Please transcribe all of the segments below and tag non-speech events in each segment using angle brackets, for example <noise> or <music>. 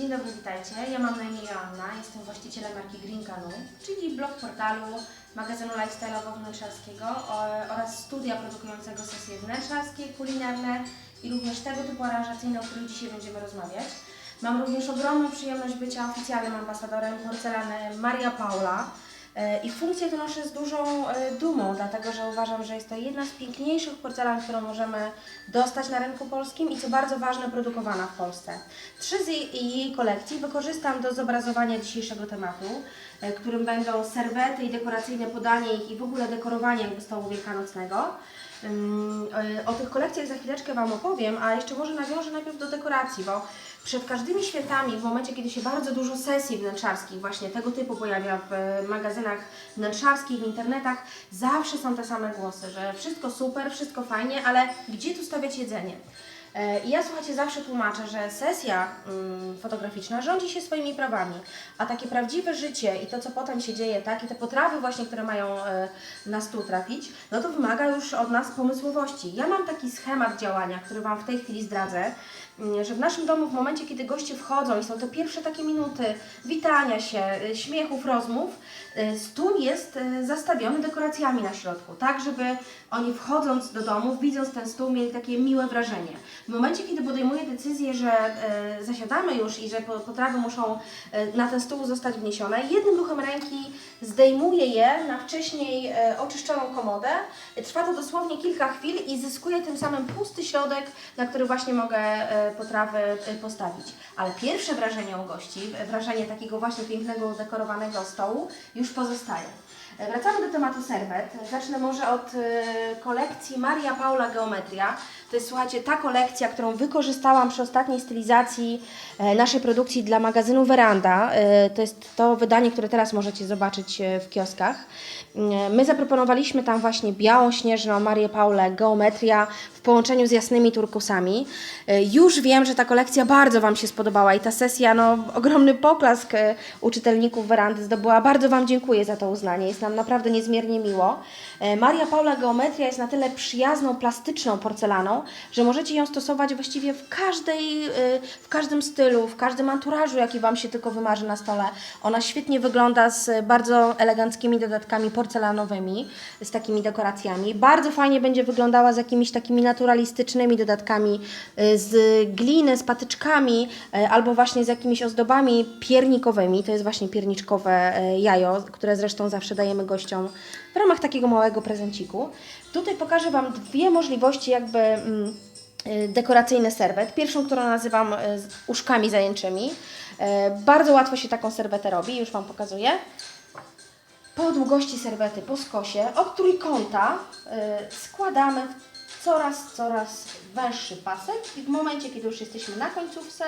Dzień dobry, witajcie. Ja mam na imię Joanna, jestem właścicielem marki Green Canoe, czyli blog portalu, magazynu lifestyle'owo-wnętrzarskiego o- oraz studia produkującego sesje wnętrzarskie, kulinarne i również tego typu aranżacyjne, o których dzisiaj będziemy rozmawiać. Mam również ogromną przyjemność bycia oficjalnym ambasadorem porcelany Maria Paula. E, I funkcję tę noszę z dużą e, dumą, dlatego że uważam, że jest to jedna z piękniejszych porcelan, którą możemy dostać na rynku polskim i co bardzo ważne, produkowana w Polsce. Trzy z jej, jej kolekcji wykorzystam do zobrazowania dzisiejszego tematu, e, którym będą serwety i dekoracyjne podanie ich i w ogóle dekorowanie jakby stołu wielkanocnego. O tych kolekcjach za chwileczkę Wam opowiem, a jeszcze może nawiążę najpierw do dekoracji, bo przed każdymi świętami, w momencie kiedy się bardzo dużo sesji wnętrzarskich właśnie tego typu pojawia w e, magazynach wnętrzarskich, w internetach, zawsze są te same głosy, że wszystko super, wszystko fajnie, ale gdzie tu stawiać jedzenie? E, I ja słuchajcie, zawsze tłumaczę, że sesja mm, fotograficzna rządzi się swoimi prawami, a takie prawdziwe życie i to, co potem się dzieje, tak, i te potrawy właśnie, które mają e, na stół trafić, no to wymaga już od nas pomysłowości. Ja mam taki schemat działania, który Wam w tej chwili zdradzę, mm, że w naszym domu w momencie, kiedy goście wchodzą i są te pierwsze takie minuty witania się, y, śmiechów, rozmów, stół jest zastawiony dekoracjami na środku, tak żeby oni wchodząc do domu, widząc ten stół, mieli takie miłe wrażenie. W momencie, kiedy podejmuję decyzję, że y, zasiadamy już i że po- potrawy muszą y, na ten stół zostać wniesione, jednym ruchem ręki zdejmuję je na wcześniej y, oczyszczoną komodę. Trwa to dosłownie kilka chwil i zyskuję tym samym pusty środek, na który właśnie mogę potrawy postawić. Ale pierwsze wrażenie u gości, wrażenie takiego właśnie pięknego, dekorowanego stołu już pozostaje. Wracamy do tematu serwet. Zacznę może od e, kolekcji Maria Paula Geometria. To jest, słuchajcie, ta kolekcja, którą wykorzystałam przy ostatniej stylizacji e, naszej produkcji dla magazynu Veranda. E, To jest to wydanie, które teraz możecie zobaczyć e, w kioskach. My zaproponowaliśmy tam właśnie białą, śnieżną Marię Paulę Geometria w połączeniu z jasnymi turkusami. Już wiem, że ta kolekcja bardzo Wam się spodobała i ta sesja, no ogromny poklask u czytelników Werandy zdobyła. Bardzo Wam dziękuję za to uznanie, jest nam naprawdę niezmiernie miło. E, Maria Paula Geometria jest na tyle przyjazną, plastyczną porcelaną, że możecie ją stosować właściwie w każdej, e, w każdym stylu, w każdym anturażu, jaki Wam się tylko wymarzy na stole. Ona świetnie wygląda z bardzo eleganckimi dodatkami porcelanowymi, z takimi dekoracjami. Bardzo fajnie będzie wyglądała z jakimiś takimi naturalistycznymi dodatkami y, z gliny, z patyczkami albo właśnie z jakimiś ozdobami piernikowymi. To jest właśnie pierniczkowe jajo, które zresztą zawsze dajemy gościom w ramach takiego małego prezenciku. Tutaj pokażę Wam dwie możliwości jakby mm, y, dekoracyjny serwet. Pierwszą, którą nazywam y, uszkami zajęczymi. Y, Bardzo łatwo się taką serwetę robi, już Wam pokazuję po długości serwety, po skosie, od trójkąta składamy coraz, coraz węższy pasek i w momencie, kiedy już jesteśmy na końcówce,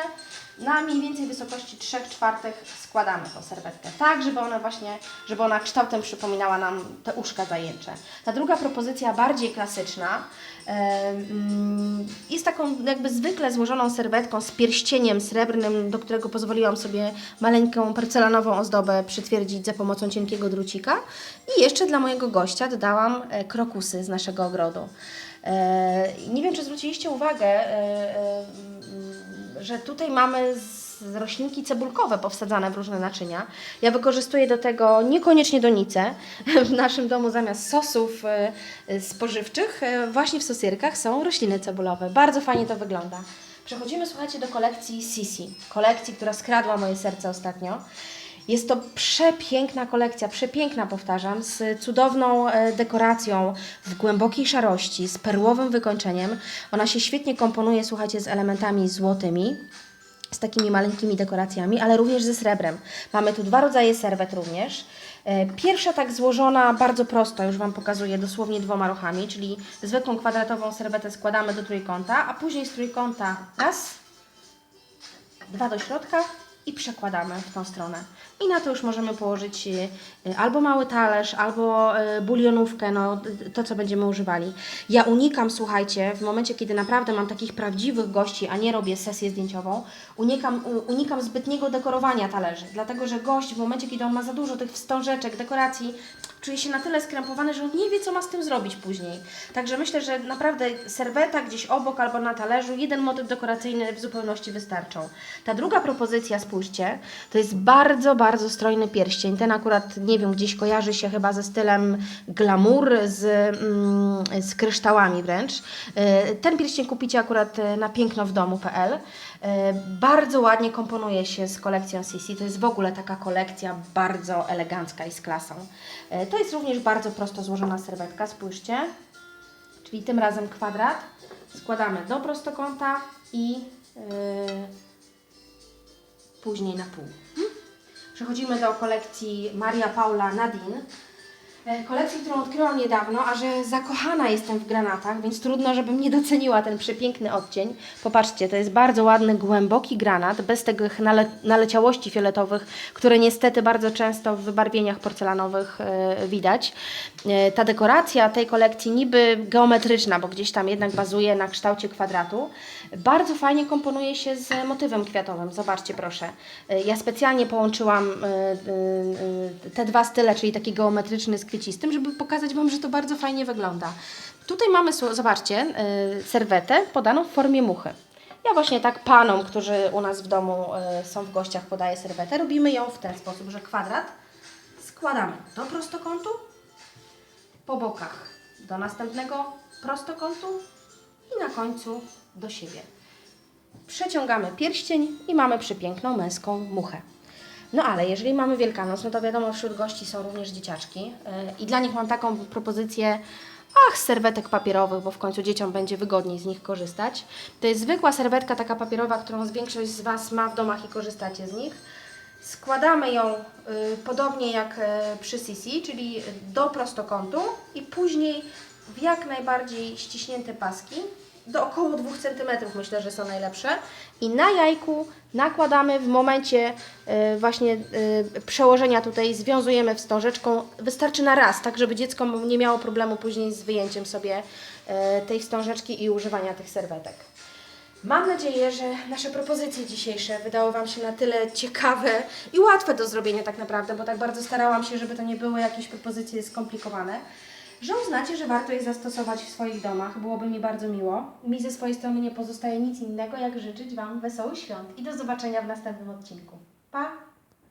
na mniej więcej wysokości 3 czwartych składamy tą serwetkę, tak, żeby ona właśnie, żeby ona kształtem przypominała nam te uszka zajęcze. Ta druga propozycja, bardziej klasyczna, jest taką jakby zwykle złożoną serwetką z pierścieniem srebrnym, do którego pozwoliłam sobie maleńką porcelanową ozdobę przytwierdzić za pomocą cienkiego drucika. I jeszcze dla mojego gościa dodałam e, krokusy z naszego ogrodu. E, Nie wiem, czy zwróciliście uwagę, e, e, że tutaj mamy roślinki cebulkowe powsadzane w różne naczynia. Ja wykorzystuję do tego niekoniecznie donice. <laughs> W naszym domu zamiast sosów spożywczych, właśnie w sosierkach są rośliny cebulowe. Bardzo fajnie to wygląda. Przechodzimy, słuchajcie, do kolekcji Sisi. Kolekcji, która skradła moje serce ostatnio. Jest to przepiękna kolekcja, przepiękna powtarzam, z cudowną e, dekoracją w głębokiej szarości, z perłowym wykończeniem. Ona się świetnie komponuje, słuchajcie, z elementami złotymi, z takimi maleńkimi dekoracjami, ale również ze srebrem. Mamy tu dwa rodzaje serwet również. E, Pierwsza tak złożona bardzo prosto, już Wam pokazuję, dosłownie dwoma ruchami, czyli zwykłą kwadratową serwetę składamy do trójkąta, a później z trójkąta raz, dwa do środka i przekładamy w tą stronę. I na to już możemy położyć y, albo mały talerz, albo y, bulionówkę, no to co będziemy używali. Ja unikam, słuchajcie, w momencie kiedy naprawdę mam takich prawdziwych gości, a nie robię sesję zdjęciową, unikam, unikam zbytniego dekorowania talerzy, dlatego że gość w momencie kiedy on ma za dużo tych wstążeczek, dekoracji, czuje się na tyle skrępowany, że on nie wie, co ma z tym zrobić później. Także myślę, że naprawdę serweta gdzieś obok albo na talerzu, jeden motyw dekoracyjny w zupełności wystarczą. Ta druga propozycja, spójrzcie, to jest bardzo, bardzo strojny pierścień. Ten akurat, nie wiem, gdzieś kojarzy się chyba ze stylem glamour, z, mm, z kryształami wręcz. E, Ten pierścień kupicie akurat e, na pięknowdomu.pl. E, Bardzo ładnie komponuje się z kolekcją Sisi. To jest w ogóle taka kolekcja bardzo elegancka i z klasą. To jest również bardzo prosto złożona serwetka, spójrzcie. Czyli tym razem kwadrat. Składamy do prostokąta i yy, później na pół. Przechodzimy do kolekcji Maria Paula Nadine. E, Kolekcji, którą odkryłam niedawno, a że zakochana jestem w granatach, więc trudno, żebym nie doceniła ten przepiękny odcień. Popatrzcie, to jest bardzo ładny, głęboki granat, bez tych nale naleciałości fioletowych, które niestety bardzo często w wybarwieniach porcelanowych e, widać. E, ta dekoracja tej kolekcji niby geometryczna, bo gdzieś tam jednak bazuje na kształcie kwadratu, bardzo fajnie komponuje się z motywem kwiatowym. Zobaczcie proszę. E, Ja specjalnie połączyłam e, e, te dwa style, czyli taki geometryczny z kwiecistym, żeby pokazać Wam, że to bardzo fajnie wygląda. Tutaj mamy, zobaczcie, e, serwetę podaną w formie muchy. Ja właśnie tak panom, którzy u nas w domu e, są w gościach, podaję serwetę. Robimy ją w ten sposób, że kwadrat składamy do prostokątu, po bokach do następnego prostokątu i na końcu do siebie. Przeciągamy pierścień i mamy przepiękną męską muchę. No ale jeżeli mamy Wielkanoc, no to wiadomo, wśród gości są również dzieciaczki yy, i dla nich mam taką propozycję, ach, serwetek papierowych, bo w końcu dzieciom będzie wygodniej z nich korzystać. To jest zwykła serwetka taka papierowa, którą większość z Was ma w domach i korzystacie z nich. Składamy ją y, podobnie jak y, przy Sisi, czyli do prostokątu i później w jak najbardziej ściśnięte paski, do około 2 cm myślę, że są najlepsze. I na jajku nakładamy w momencie y, właśnie y, przełożenia tutaj, związujemy wstążeczką. Wystarczy na raz, tak żeby dziecko nie miało problemu później z wyjęciem sobie y, tej wstążeczki i używania tych serwetek. Mam nadzieję, że nasze propozycje dzisiejsze wydały Wam się na tyle ciekawe i łatwe do zrobienia tak naprawdę, bo tak bardzo starałam się, żeby to nie były jakieś propozycje skomplikowane, że uznacie, że warto je zastosować w swoich domach. Byłoby mi bardzo miło. Mi ze swojej strony nie pozostaje nic innego, jak życzyć Wam wesołych świąt i do zobaczenia w następnym odcinku. Pa!